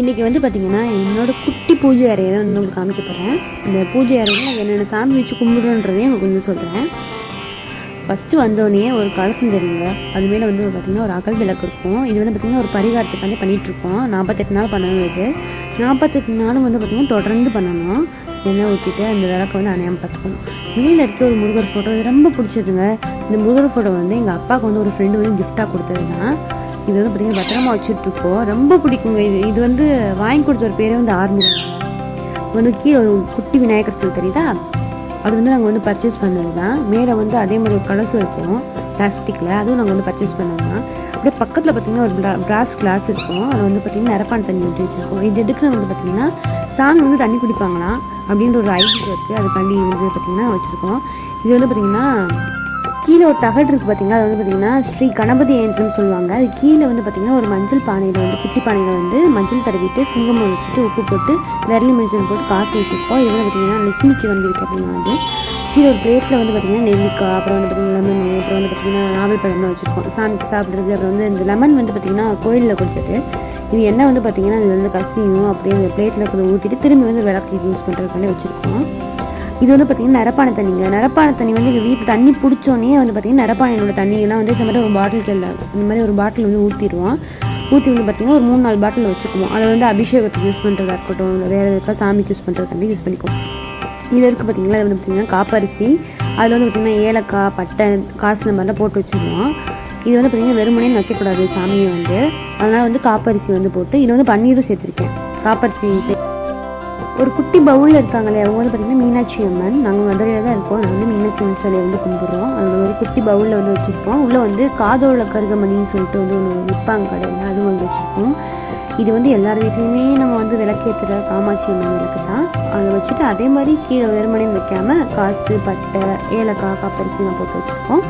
இன்றைக்கி வந்து பார்த்திங்கன்னா என்னோடய குட்டி பூஜை அறையை தான் வந்து உங்களுக்கு காமிக்க போகிறேன் இந்த பூஜை அறையில் நான் என்னென்ன சாமி வச்சு கும்பிடுன்றதையும் உங்களுக்கு வந்து சொல்கிறேன் ஃபஸ்ட்டு வந்தோடனே ஒரு கலசம் தெரியுங்க அது மேலே வந்து பார்த்திங்கன்னா ஒரு அகல் விளக்கு இருக்கும். இது வந்து பார்த்திங்கன்னா ஒரு பரிகாரத்துக்காண்டி பண்ணிகிட்ருக்கோம் நாற்பத்தெட்டு நாள் பண்ணணும் இது. நாற்பத்தெட்டு நாளும் வந்து பார்த்திங்கன்னா தொடர்ந்து பண்ணணும். எண்ணெய் ஊற்றிட்டு அந்த விளக்கை வந்து அணையாமல் பார்த்துக்கணும். மேலே இருக்க ஒரு முருகர் ஃபோட்டோ ரொம்ப பிடிச்சதுங்க. இந்த முருகர் ஃபோட்டோ வந்து எங்கள் அப்பாவுக்கு வந்து ஒரு ஃப்ரெண்டு வந்து கிஃப்டாக கொடுத்தது தான் இது வந்து பார்த்திங்கன்னா பத்திரமா வச்சுட்ருக்கோம் ரொம்ப பிடிக்குங்க. இது இது வந்து வாங்கி கொடுத்த ஒரு பேரே வந்து ஆர்மிதான் வந்து கீழே ஒரு குட்டி விநாயகர் சிலை தெரியுதா? அது வந்து நாங்கள் வந்து பர்ச்சேஸ் பண்ணது தான் மேலே வந்து அதே மாதிரி ஒரு கலசம் இருக்கும் பிளாஸ்டிக்கில் அதுவும் நாங்கள் வந்து பர்ச்சேஸ் பண்ணது தான் அப்படியே பக்கத்தில் பார்த்திங்கன்னா ஒரு பிராஸ் கிளாஸ் இருக்கும். அதை வந்து பார்த்திங்கன்னா நிரப்பான தண்ணி ஊற்றி வச்சுருக்கோம். இது எதுக்குன்னு வந்து பார்த்திங்கன்னா சாமி வந்து தண்ணி குடிப்பாங்களாம் அப்படின்ற ஒரு ஐடியா இருக்குது அதுக்காண்டி வந்து பார்த்திங்கன்னா வச்சுருக்கோம். இது வந்து பார்த்திங்கன்னா கீழே ஒரு தகடு இருக்குது பார்த்தீங்களா அது வந்து பார்த்தீங்கன்னா ஸ்ரீ கணபதி யந்திரம்னு சொல்லுவாங்க. அது கீழே வந்து பார்த்தீங்கன்னா ஒரு மஞ்சள் பானையில் வந்து குட்டி பானையில் வந்து மஞ்சள் தடவிட்டு குங்குமம் வச்சுட்டு உப்பு போட்டு விரலி மஞ்சள் போட்டு காசு வச்சுருக்கோம் இது வந்து பார்த்தீங்கன்னா லட்சுமிக்கு வந்திருக்கு அப்படின்னா வந்து கீழே ஒரு பிளேட்டில் வந்து பார்த்தீங்கன்னா நெல்லிக்காய் அப்புறம் வந்து பார்த்தீங்கன்னா லெமன் அப்புறம் வந்து பார்த்தீங்கன்னா நாவல் பழம்லாம் வச்சுருக்கோம். சாமிக்கு சாப்பிட்றது அப்புறம் வந்து இந்த லெமன் வந்து பார்த்தீங்கன்னா கோயிலில் கொடுத்துட்டு இது என்ன வந்து பார்த்தீங்கன்னா இது வந்து கசியும் அப்படியே அந்த பிளேட்டில் கொஞ்சம் ஊற்றிட்டு திரும்பி வந்து விளக்கு யூஸ் பண்ணுறதுக்காண்டி வச்சுருக்கோம். இது வந்து பார்த்திங்கன்னா நிரப்பான தண்ணிங்க. நிரப்பான தண்ணி வந்து எங்கள் வீட்டு தண்ணி பிடிச்சோன்னே வந்து பார்த்திங்கன்னா நிரப்பானையோட தண்ணியெல்லாம் வந்து இந்த மாதிரி ஒரு பாட்டில்களில் இந்த மாதிரி ஒரு பாட்டில் வந்து ஊற்றிடுவோம் ஊற்றி வந்து பார்த்திங்கன்னா ஒரு மூணு நாலு பாட்டில் வச்சுக்குவோம். அதை வந்து அபிஷேகத்துக்கு யூஸ் பண்ணுறதா இருக்கட்டும் இல்லை வேறு எதுக்காக சாமிக்கு யூஸ் பண்ணுறதுக்காண்டி யூஸ் பண்ணிக்குவோம். இது இருக்குது பார்த்திங்கன்னா அது வந்து பார்த்திங்கன்னா காப்பரிசி. அதில் வந்து பார்த்திங்கன்னா ஏலக்காய் பட்டை காசு இந்த மாதிரிலாம் போட்டு வச்சுருவோம் இது வந்து பார்த்திங்கன்னா வெறுமனே வைக்கக்கூடாது சாமியை வந்து. அதனால் வந்து காப்பரிசி வந்து போட்டு இதில் வந்து பன்னீரும் சேர்த்துருக்கேன். காப்பரிசி ஒரு குட்டி பவுலில் இருக்காங்களே அவங்க வந்து பார்த்திங்கன்னா மீனாட்சி அம்மன். நாங்கள் மதுரையில் தான் இருக்கோம். நாங்கள் வந்து மீனாட்சி அம்மன் சிலையை வந்து கும்பிடுறோம். அதில் ஒரு குட்டி பவுலில் வந்து வச்சுருப்போம். உள்ளே வந்து காதோல கருகமணின்னு சொல்லிட்டு வந்து ஒன்று விற்பாங்க கடையில். அதுவும் வந்து வச்சுருப்போம் இது வந்து எல்லார் வீட்லேயுமே நம்ம வந்து விளக்கேற்றுற காமாட்சி அம்மன் விளக்கு தான். அதை வச்சுட்டு அதே மாதிரி கீழே வெறுமனையும் வைக்காமல் காசு பட்டை ஏலக்காய் காப்பரிசிலாம் போட்டு வச்சுருக்கோம்.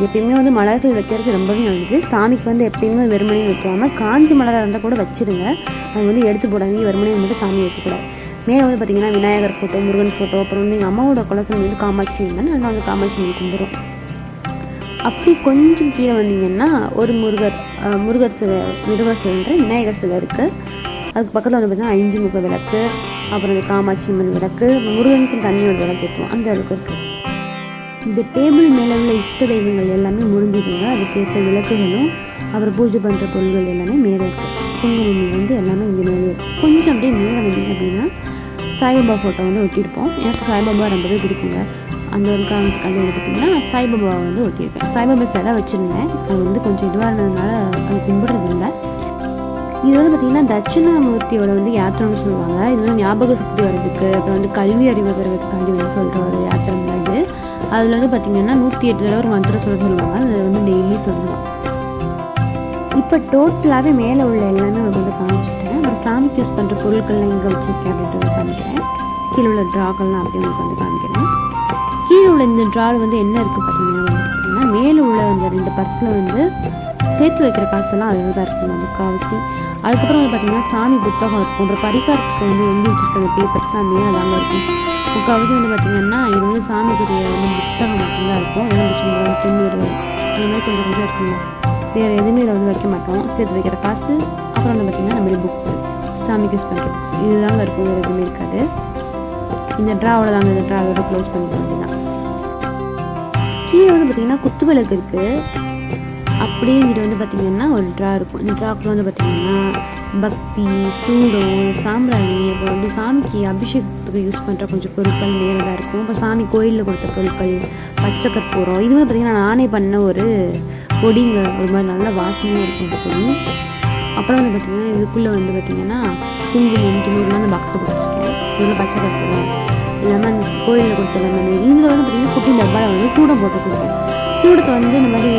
எப்பயுமே வந்து மலர்கள் வைக்கிறது ரொம்பவே நல்லது. சாமிக்கு வந்து எப்பயுமே வெறுமனையும் வைக்காம காஞ்சி மலராக இருந்தால் கூட வச்சிருங்க. அது வந்து எடுத்து போடாதீங்க. வெறுமனையும் வந்து சாமி வைக்கக்கூடாது. மேலே வந்து பார்த்திங்கன்னா விநாயகர் ஃபோட்டோ முருகன் ஃபோட்டோ அப்புறம் வந்து எங்கள் அம்மாவோட குலசம் வந்து காமாட்சி இருந்தால் நல்லா வந்து காமாட்சி அம்மன் கும்பிட்றோம். அப்படி கொஞ்சம் கீழே வந்தீங்கன்னா ஒரு முருகர் அஹ், முருகர் சிலை முருகர் சிலைன்ற விநாயகர் சிலை இருக்குது அதுக்கு பக்கத்தில் வந்து பார்த்திங்கன்னா ஐந்து முக விளக்கு அப்புறம் இந்த காமாட்சி அம்மன் விளக்கு முருகனுக்கு தண்ணியோட விளக்கு ஏற்றுவோம் அந்த விளக்கு இருக்குது இந்த டேபிள் மேலே உள்ள இஷ்ட தெய்வங்கள் எல்லாமே முடிஞ்சுதுங்க. அதுக்கேற்ற விளக்குகளும் அப்புறம் பூஜை பண்ணுற பொருள்கள் எல்லாமே மேலே இருக்குது குங்குமம் வந்து எல்லாமே இங்கே மேலே இருக்குது கொஞ்சம் அப்படியே மேலே வந்தீங்க அப்படின்னா சாய்பாபா ஃபோட்டோ வந்து ஒட்டியிருப்போம். எனக்கு சாய்பாபா ரொம்பவே பிடிக்குங்க. அந்த ஒரு காரணத்துக்காக வந்து பார்த்திங்கன்னா சாய்பாபாவை வந்து ஒட்டியிருக்கேன். சாய்பாபா சிலை வச்சுருந்தேன். அது வந்து கொஞ்சம் இதுவாக இருந்ததுனால அது கும்பிட்றது இல்லை. இது வந்து பார்த்திங்கன்னா தட்சிணாமூர்த்தியோட வந்து யாத்திரைன்னு சொல்லுவாங்க. இது வந்து ஞாபக சக்தி வர்றதுக்கு அப்புறம் வந்து கல்வி அறிவு பெறுவதற்காண்டி வந்து சொல்கிற ஒரு யாத்திரை அதில் வந்து பார்த்திங்கன்னா நூற்றி எட்டு தடவை ஒரு மந்திரம் சொல்ல சொல்லுவாங்க. அதை வந்து டெய்லி சொல்லலாம் இப்போ டோட்டலாகவே மேலே உள்ள எல்லாமே வந்து காமிச்சிட்டேன். அப்புறம் சாமிக்கு யூஸ் பண்ணுற பொருட்கள்லாம் எங்கே வச்சுருக்கேன் அப்படின்றத காமிக்கிறேன். கீழே உள்ள ட்ராக்கள்லாம் அப்படியே உங்களுக்கு வந்து காமிக்கிறேன். கீழே உள்ள இந்த ட்ரால் வந்து என்ன இருக்குது பார்த்தீங்கன்னா பார்த்தீங்கன்னா மேலே உள்ள அந்த ரெண்டு பர்ஸில் வந்து சேர்த்து வைக்கிற காசெல்லாம் அதில் தான் இருக்கும் முக்கால்வாசி. அதுக்கப்புறம் வந்து பார்த்தீங்கன்னா சாமி புத்தகம் இருக்கும். ஒரு பரிகாரத்துக்கு வந்து எழுதி வச்சுருக்க அந்த பேப்பர்ஸ்லாம் மேலே தாங்க இருக்கும். முக்கால்வாசி வந்து பார்த்தீங்கன்னா இது வந்து சாமிக்குரிய வந்து புத்தகம் மட்டும்தான் இருக்கும் எலுமிச்சம்பழம் திண்ணூறு அந்த மாதிரி கொஞ்சம் கொஞ்சம் இருக்குங்க வேறு எதுவுமே இதை வந்து வைக்க மாட்டோம். சேர்த்து வைக்கிற காசு அப்புறம் வந்து பார்த்திங்கன்னா நம்ம புக்ஸ் சாமிக்கு யூஸ் பண்ணுற புக்ஸ் இதுதாங்க இருக்கும் வேறு எதுவுமே இருக்காது. இந்த ட்ராவோட தாங்க இந்த ட்ராவோட க்ளோஸ் பண்ணிக்க வேண்டியதான் கீழே வந்து பார்த்திங்கன்னா குத்து விளக்கு இருக்குது அப்படியே இங்கிட்ட வந்து பார்த்திங்கன்னா ஒரு ட்ரா இருக்கும். இந்த ட்ராக்குள்ள வந்து பார்த்திங்கன்னா பக்தி சூடம் சாம்பிராணி அப்புறம் வந்து சாமிக்கு அபிஷேகத்துக்கு யூஸ் பண்ணுற கொஞ்சம் பொருட்கள் நேரதாக இருக்கும். இப்போ சாமி கோயிலில் கொடுத்த பொருட்கள் பச்சை கற்பூரம் இதுவுமே பார்த்திங்கன்னா நானே பண்ண ஒரு பொடிங்க ஒரு மாதிரி நல்ல வாசனையாக இருக்கும் பொடி. அப்புறம் வந்து பார்த்திங்கன்னா இதுக்குள்ளே வந்து பார்த்திங்கன்னா குங்குமம் துணூறுலாம் அந்த பாக்ஸை கொடுத்துருக்கேன் இதில் பச்சை கற்பூரம் லெமன் கோயிலில் கொடுத்த லெமன் இதில் வந்து பார்த்திங்கன்னா குட்டி டப்பாவில் வந்து சூடம் போட்டு வச்சுருக்கேன். சூடத்தை வந்து இந்த மாதிரி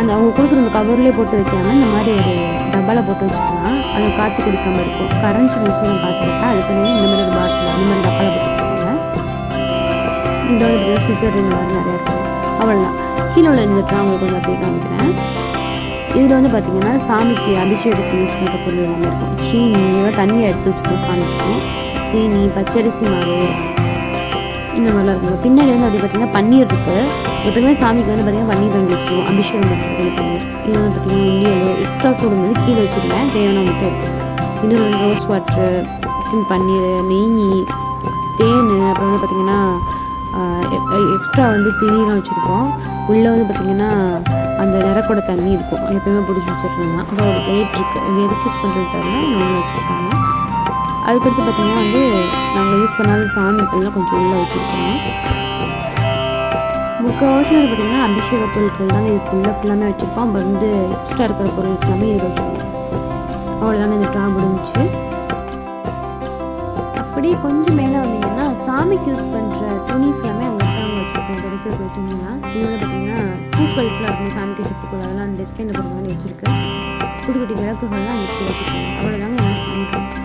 அந்த அவங்க கொடுக்குற அந்த கவர்லேயே போட்டு வைக்காமல் இந்த மாதிரி ஒரு டப்பாவில் போட்டு வச்சுட்டோம்னா அது காற்று குடிக்காமல் இருக்கும். கரண்ட் மிஷின் பார்த்துக்கிட்டா அதுக்கு இந்த மாதிரி ஒரு பாட்டில் இந்த மாதிரி டப்பாவில் போட்டு வச்சுக்கோங்க. இந்த ஒரு சிசர் இந்த மாதிரி நிறையா இருக்கும் அவ்வளோதான் கீழே உள்ள இந்த தான் உங்களுக்கு வந்து அப்படியே காமிக்கிறேன். இதில் வந்து பார்த்தீங்கன்னா சாமிக்கு அபிஷேகத்துக்கு யூஸ் பண்ணுற பொருள் எல்லாமே இருக்கும். சீனியோ தண்ணி எடுத்து வச்சுக்கணும் சாமிக்கும் தீனி பச்சரிசி மாவு இந்த மாதிரிலாம் இருக்கும். பின்னாடி வந்து அப்படி பார்த்தீங்கன்னா பன்னீர் இருக்குது எப்பவுமே சாமிக்கு வந்து பார்த்தீங்கன்னா பன்னீர் வாங்கி வச்சுருவோம் அபிஷேகம் பண்ணுறது பன்னீர் வந்து பார்த்தீங்கன்னா உண்டியல் எக்ஸ்ட்ரா சூடு வந்து கீழே வச்சுருக்கேன் தேவையான மட்டும் இருக்குது இன்னொரு வந்து ரோஸ் வாட்ரு பன்னீர் நெய் தேன் அப்புறம் வந்து பார்த்திங்கன்னா எக்ஸ்ட்ரா வந்து திரியெலாம் வச்சுருக்கோம். உள்ளே வந்து பார்த்திங்கன்னா அந்த நிறக்கூட தண்ணி இருக்கும். எப்பயுமே பிடிச்சி வச்சுருந்தாங்க அப்புறம் ஒரு வெயிட் இருக்குது எதுக்கு யூஸ் பண்ணுறது தவிர வச்சுருக்காங்க அதுக்கடுத்து பார்த்திங்கன்னா வந்து நாங்கள் யூஸ் பண்ணாத சாமிக்கள்லாம் கொஞ்சம் உள்ளே வச்சுருக்கோம். முக்கால்வாசி வந்து பார்த்திங்கன்னா அபிஷேக பொருட்கள் தான் இதுக்குள்ளே ஃபுல்லாமே வச்சுருப்போம். அப்போ வந்து எக்ஸ்ட்ரா இருக்கிற பொருள் எல்லாமே இது வச்சுருப்போம் அவ்வளோதாங்க இந்த ட்ரா முடிஞ்சுச்சு அப்படியே கொஞ்சம் மேலே வந்தீங்கன்னா சாமிக்கு யூஸ் பண்ணுற துணி ஃபுல்லாமே அவங்க தான் வச்சுருக்கோம். கிடைக்கிற துணிலாம் இது வந்து பார்த்திங்கன்னா பூக்கள் ஃபுல்லாக இருக்கும். சாமிக்கு வச்ச பூக்கள் அதெல்லாம் டிஸ்பிளேல போகிற மாதிரி வச்சுருக்கு. குட்டி குட்டி விளக்குகள்லாம் வச்சு வச்சுருக்காங்க அவ்வளோதாங்க எல்லாம் சாமிக்கு